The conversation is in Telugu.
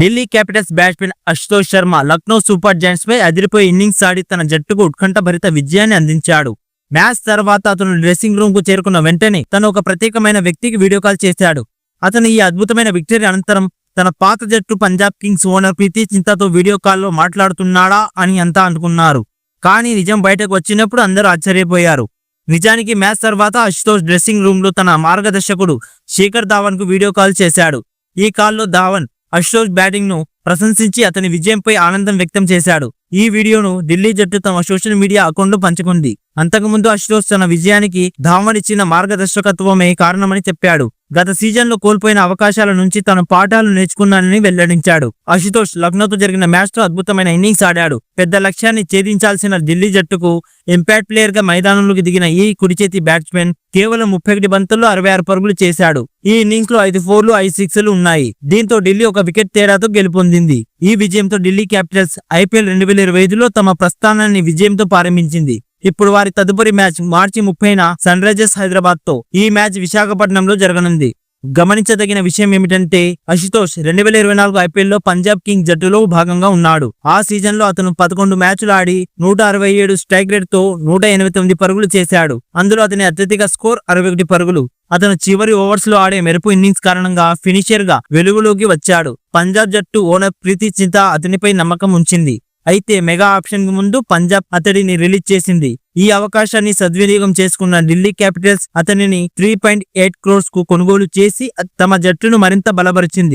Delhi Capitals batsmen Ashutosh Sharma Lucknow Super Giants పై అదిరిపోయి ఇన్నింగ్స్ ఆడి తన జట్టుకు ఉత్కంఠభరిత విజయాన్ని అందించాడు. మ్యాచ్ తర్వాత అతను డ్రెస్సింగ్ రూమ్కు చేరుకున్న వెంటనే తను ఒక ప్రత్యేకమైన వ్యక్తికి వీడియో కాల్ చేశాడు. అతను ఈ అద్భుతమైన విక్టరీ అనంతరం తన పాత జట్టు పంజాబ్ కింగ్స్ ఓనర్ ప్రీతి చింతతో వీడియో కాల్లో మాట్లాడుతున్నాడా అని అంతా అనుకున్నారు. కానీ నిజం బయటకు వచ్చినప్పుడు అందరూ ఆశ్చర్యపోయారు. నిజానికి మ్యాచ్ తర్వాత అశుతోష్ డ్రెస్సింగ్ రూమ్లో తన మార్గదర్శకుడు శేఖర్ ధావన్కు వీడియో కాల్ చేశాడు. ఈ కాల్లో ధావన్ అశోక్ బ్యాటింగ్ను ప్రశంసించి అతని విజయంపై ఆనందం వ్యక్తం చేశాడు. ఈ వీడియోను ఢిల్లీ జట్టు తమ సోషల్ మీడియా అకౌంట్లో పంచుకుంది. అంతకుముందు అశోక్ తన విజయానికి ధావన్ ఇచ్చిన మార్గదర్శకత్వమే కారణమని చెప్పాడు. గత సీజన్లో కోల్పోయిన అవకాశాల నుంచి తన పాఠాలు నేర్చుకున్నానని వెల్లడించాడు. అశుతోష్ లక్నోతో జరిగిన మ్యాచ్లో అద్భుతమైన ఇన్నింగ్స్ ఆడాడు. పెద్ద లక్ష్యాన్ని ఛేదించాల్సిన ఢిల్లీ జట్టుకు ఇంపాక్ట్ ప్లేయర్గా మైదానంలోకి దిగిన ఈ కుడిచేతి బ్యాట్స్మెన్ కేవలం ముప్పై ఒకటి బంతుల్లో అరవై ఆరు పరుగులు చేశాడు. ఈ ఇన్నింగ్స్లో ఐదు ఫోర్లు ఐదు సిక్స్లు ఉన్నాయి. దీంతో ఢిల్లీ ఒక వికెట్ తేడాతో గెలుపొందింది. ఈ విజయంతో ఢిల్లీ క్యాపిటల్స్ ఐపీఎల్ రెండు వేల ఇరవై ఐదులో తమ ప్రస్థానాన్ని విజయంతో ప్రారంభించింది. ఇప్పుడు వారి తదుపరి మ్యాచ్ మార్చి ముప్పైన సన్ రైజర్స్ హైదరాబాద్తో ఈ మ్యాచ్ విశాఖపట్నంలో జరగనుంది. గమనించదగిన విషయం ఏమిటంటే అశుతోష్ రెండు వేల ఇరవై నాలుగు ఐపీఎల్లో పంజాబ్ కింగ్ జట్టులో భాగంగా ఉన్నాడు. ఆ సీజన్లో అతను పదకొండు మ్యాచ్లు ఆడి నూట అరవై ఏడు స్ట్రైక్ రేట్తో నూట ఎనభై తొమ్మిది పరుగులు చేశాడు. అందులో అతని అత్యధిక స్కోర్ అరవై ఒకటి పరుగులు. అతను చివరి ఓవర్స్లో ఆడే మెరుపు ఇన్నింగ్స్ కారణంగా ఫినిషర్గా వెలుగులోకి వచ్చాడు. పంజాబ్ జట్టు ఓనర్ ప్రీతి చింత అతనిపై నమ్మకం ఉంచింది. అయితే మెగా ఆప్షన్కు ముందు పంజాబ్ అతడిని రిలీజ్ చేసింది. ఈ అవకాశాన్ని సద్వినియోగం చేసుకున్న ఢిల్లీ క్యాపిటల్స్ అతనిని త్రీ పాయింట్ ఎయిట్ క్రోర్స్కు కొనుగోలు చేసి తమ జట్టును మరింత బలపరిచింది.